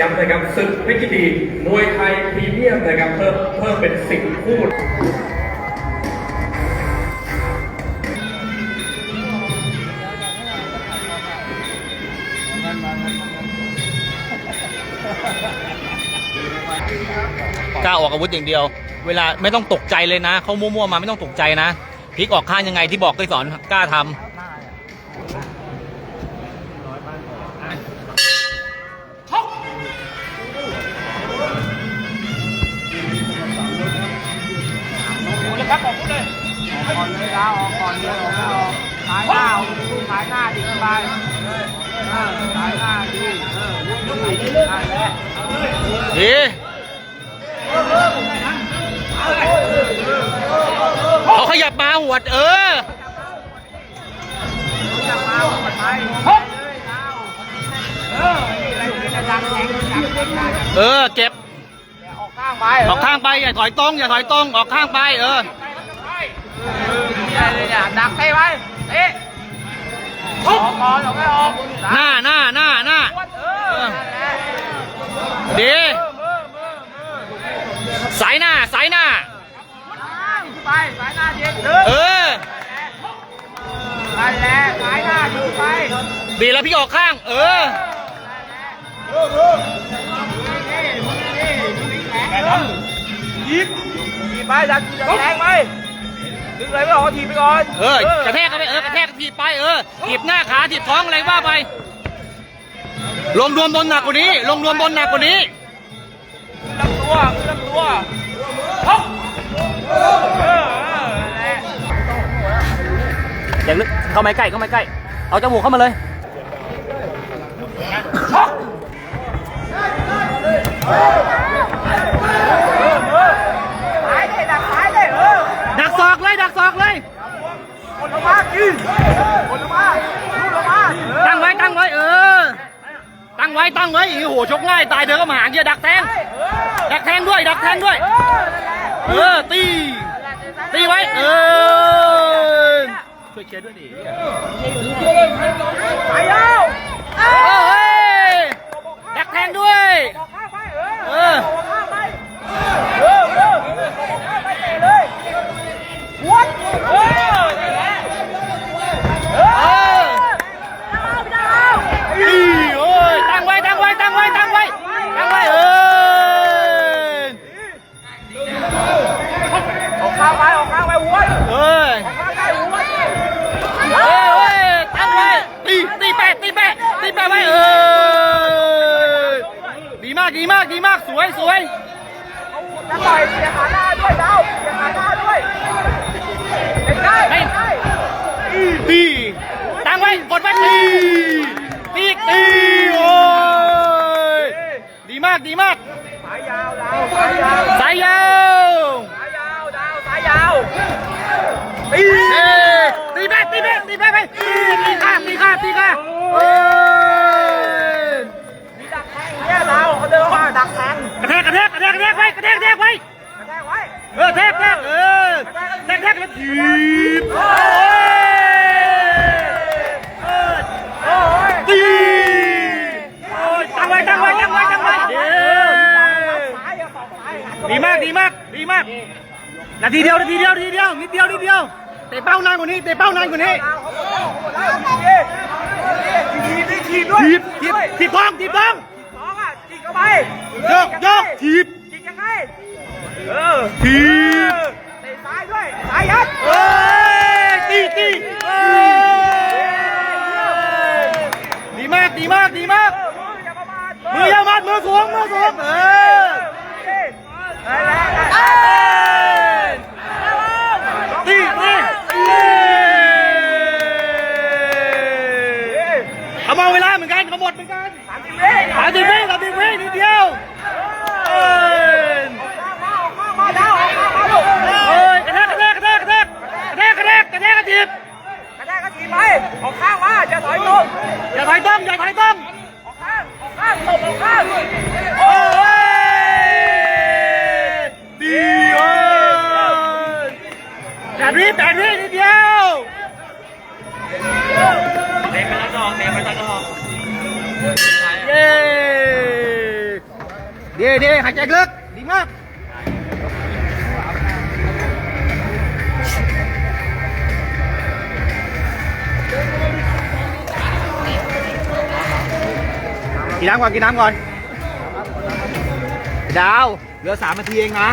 ย้ำนะครับศึกเพชรยิดีมวยไทยพรีเมียมนะครับเพิ่มเพิ่มเป็นสิบคู่กล้าออกอาวุธอย่างเดียว เวลาไม่ต้องตกใจเลยนะ เขามั่วๆมาไม่ต้องตกใจนะพลิกออกข้างยังไงที่บอกเคยสอนกล้าทำก่อนเลยดาวออกก่อนเลยออกแล้วออกขายหน้าเอาลูกขายหน้าดีสบายเออขายหน้าดีเออลุกดีได้แล้วดีเขาขยับมาหัวดเออจะมาหมดไปเลยดาวเออนี่อะไรจะดังแข็งดังแข็งได้เออ เก็บออกข้างไปออกข้างไปอย่าถอยตรงอย่าถอยตรงออกข้างไปเออได้เลยเนี่ยดักเตะไว้เตะออกก่อนออกไม่ออกหน้าหน้าหน้าหน้าเออนั่นแหละดีมือมือมือสายหน้าสายหน้าไปสายหน้าเย็นเดินเออไปแล้วสายหน้าดูไปดีแล้วพี่ออกข้าง เออ ยิบยิบไปดันจะแรงไหมดึงเลยไม่ออกทีไปก่อน เออกระแทกเข้าไปเออกระแทกทีบไปเออทีบหน้าขาทีบท้องอะไรว่าไป ลงรวมบนหนักกว่านี้ ลงรวมบนหนักกว่านี้ลำตัวลำตัวฮอกเออเออแหละอย่างลึกเข้าไม่ใกล้เข้าไม่ใกล้ เอาจมูกเข้ามาเลยส เลยดักศอกเลยคนละมากินคนละมาลูกละมาเออตั้งไว้ตั้งไว้เออ ตั้งไว้ตั้งไว้โอ้โหชกง่ายตายเดินก็มาหาเกียดักแทงดักแทงด้วย ดักแทงด้วย เออนั่นแหละเออตีตีไว้เออช่วยเชียร์ด้วยดิสายยาวเออเฮ้ยดักแทงด้วย ข้างไปออกข้างไปหัวเอ้ยออกข้างไปหัวเอ้ยเอ้ยตั้งไว้ตีตีแปะตีแปะตีแปะไว้เออดีมากดีมากดีมากสวยสวยจะต่อยเสียขาหน้าด้วยดาวเสียขาหน้าด้วยใกล้ใกล้ใกล้ตีตั้งไว้กดไว้ตีตีตีโอ้ยดีมากดีมากสายยาวดาวสายยาวสายยาว สายยาวดาวสายยาว ตีเอ้ยตีแปตีแปตีแปไปตีข้าตีข้าตีข้าเอ้ยมีดักแทงเนี่ยดาเขาเดินมาดักแทงกระแทกกระแทกกระแทกกระแทกไว้กระแทกกระแทกไว้กระแทกไว้เออแทกแทกเออแทกแทกแล้วถีบโอ้ยโอ้ยตีโอ้ยตั้งไว้ตั้งไว้ตั้งไว้ตั้งไว้เออดีมากดีมากดีมาก นาทีเดียวนาทีเดียวนาทีเดียวนิดเดียวนิดเดียวเตะเป้านานกว่านี้เตะเป้านานกว่านี้ดาวเขาบอกแล้วทีทีทีทีด้วยถีบถีบถีบท้องถีบท้องสองอะจิกเข้าไปโยกโยกถีบจิกยังไงเออถีบเตะซ้ายด้วยซ้ายยัดเอ้ยตีตีเอ้ยดีมากดีมากดีมากมืออย่าประมาทมือยาวมัดมือสวงมือสวงเออได้แล้ว เอ้ยตีตี เขามาเวลาเหมือนกันเขาหมดเหมือนกันสามสิบเมตรสามสิบวิสามสิบวินิดเดียวเอ้ยมาดาวออกมามาลูกเอ้ยกระแทกกระแทกกระแทกกระแทกกระแทกกระแทกกระแทกกระทิบกระแทกกระถีบไปออกข้างมาจะถอยตรงอย่าถอยต้มอย่าถอยต้มออกข้างออกข้างตบออกข้างโอ้ยดีเอ้ยแปดวิแปดวินิดเดียว เตะไปแล้วดอกเตะไปแล้วดอกเย้ดีดีหายใจลึกดีมากกินน้ำก่อนกินน้ำก่อนดาวเหลือสามนาทีเองนะ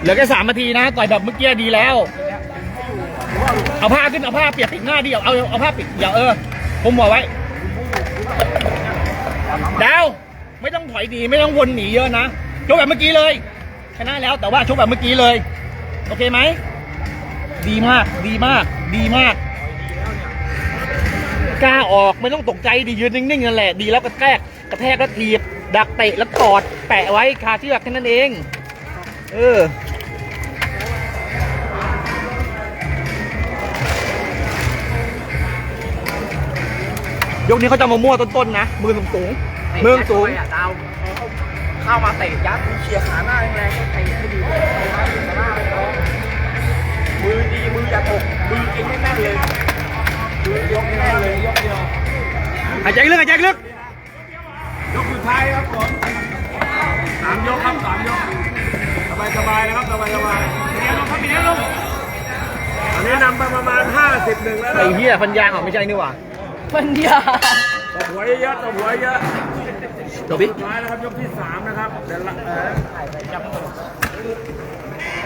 เหลือแค่สามนาทีนะต่อยแบบเมื่อกี้ดีแล้ว เอาผ้าขึ้นเอาผ้าเปียกปิดหน้าดิเอาเอาเอาผ้าปิดอย่าเออผมหัวไว้ดาวไม่ต้องถอยดีไม่ต้องวนหนีเยอะนะชกแบบเมื่อกี้เลยชนะแล้วแต่ว่าชกแบบเมื่อกี้เลย โอเคไหมดีมากดีมาก ดีมากกล้าออกไม่ต้องตกใจดียืนนิ่งๆนั่นแหละดีแล้วกระแทกกระแทกแล้วถีบดักเตะแล้วกอดแปะไว้คาเชือกแค่นั้นเอง เออ ยกนี้เขาจะมามั่วต้นๆนะ มือสูงๆมือสูงเตะยัดเข้าไปอะดาวเข้ามาเตะยัดเฉียขาหน้าแรงๆเตะให้ดีมือดีมืออย่าตกมือกินให้แม่นเลยมือยกให้แม่นเลยยกเดียวหายใจลึกหายใจลึก ยกสุดท้ายครับผมสามยกครับสามยกสบายสบายนะครับสบายสบายเดี๋ยวลงครับเดี๋ยวลงอันนี้นำไปประมาณ50หนึ่งแล้วไอ้นะเหี้ยพันยางเหรอไม่ใช่นี่หว่า ปัญญาตบหัวเยอะๆตบหัวเยอะจบดิสุดท้ายนะครับยกที่สามนะครับเดี๋ยวละเออ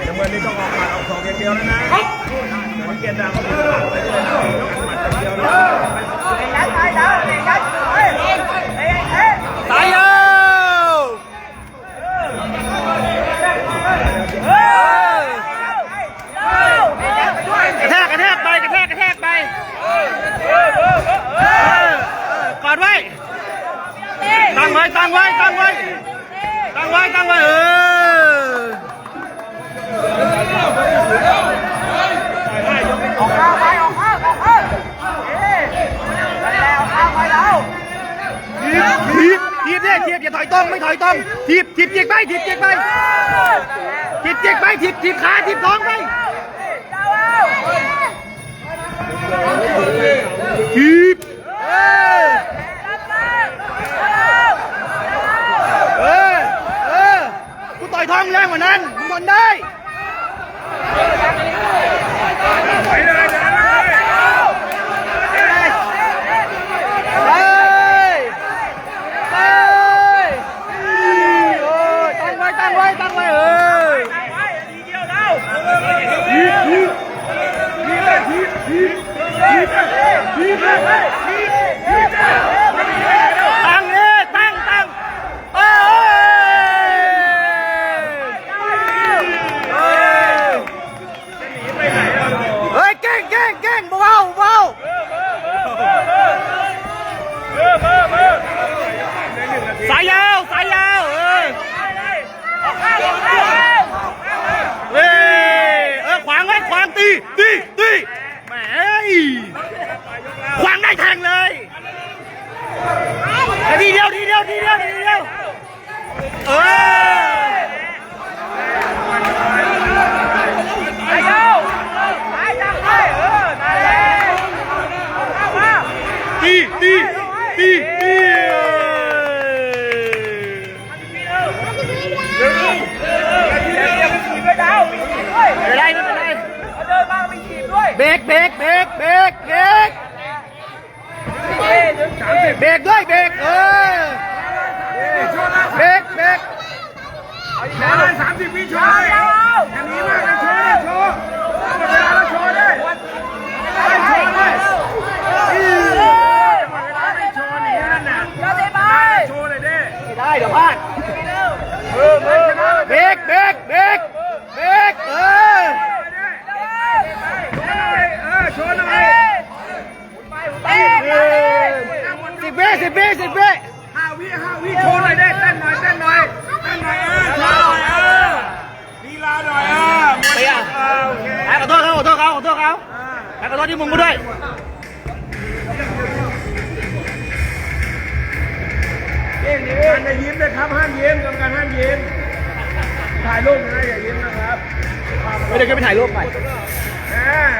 น้ำเงินนี่ต้องออกหมัดออกสองอย่างเดียวแล้วนะสังเกตดาวเขาเป็นหลักเลยยกหมัดอย่างเดียวนะยัดไปดาวยัดเฮ้ย ว้ตั้งไว้เออออกข้าไปออกข้าวออกข้าวเฮ้ยแล้วข้าวไปแล้วทีบทีบเนี่ยทีบอย่าถอยตรงไม่ถอยตรงทีบทีบเจียกไปทีบเจียกไปทีบเจียกไปทีบทีบขาทีบท้องไปทีบเออเออเออกูต่ อยท้องแรงกว่านั้นมึงทนได้ เป็นไรไม่เป็นไรเขาเดินมาไปฉีดด้วยเบรกเบรกเบรกเบรกเบรกเฮ้ยเดี๋ยวฉีดเบรกด้วยเบรกเออเบรกเบรกโชว์เลยสามสิบวิโชว์เลยอย่างนี้มากนะโชว์เลยโชว์หมดเวลาแล้วโชว์เลยให้โชว์เลยหมดเวลาไม่โชว์หนีนั่นน่ะ แล้วได้ไหม โชว์เลยดิ ไม่ได้เดี๋ยวพลาด เออเออชนะเลย เบรกเบรกเบรกเบรกเออ เออโชว์หน่อย เต้น สิบเบ้สิบเบสิบเบห้าวิห้าวิโชว์หน่อยดิเต้นหน่อยเต้นหน่อยเต้นหน่อยเออโชว์หน่อยเออลีลาหน่อยเออหมดเออโอเคขอโทษเขาขอโทษเขาขอโทษเขาขอโทษที่มึงมาด้วยการจะยิ้มด้วยครับห้ามยิ้มกรรมการห้ามยิ้มถ่ายรูปนะอย่ายิ้มนะครับไม่ได้ก็ไปถ่ายรูปใหม่แหม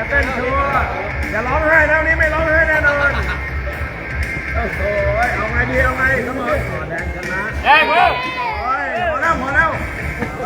เต้นโชว์ อย่าร้องไห้นะวันนี้ไม่ร้องไห้แน่นอนโอ้โหเอาไงดีเอาไงเสมอแดงชนะเฮ้ย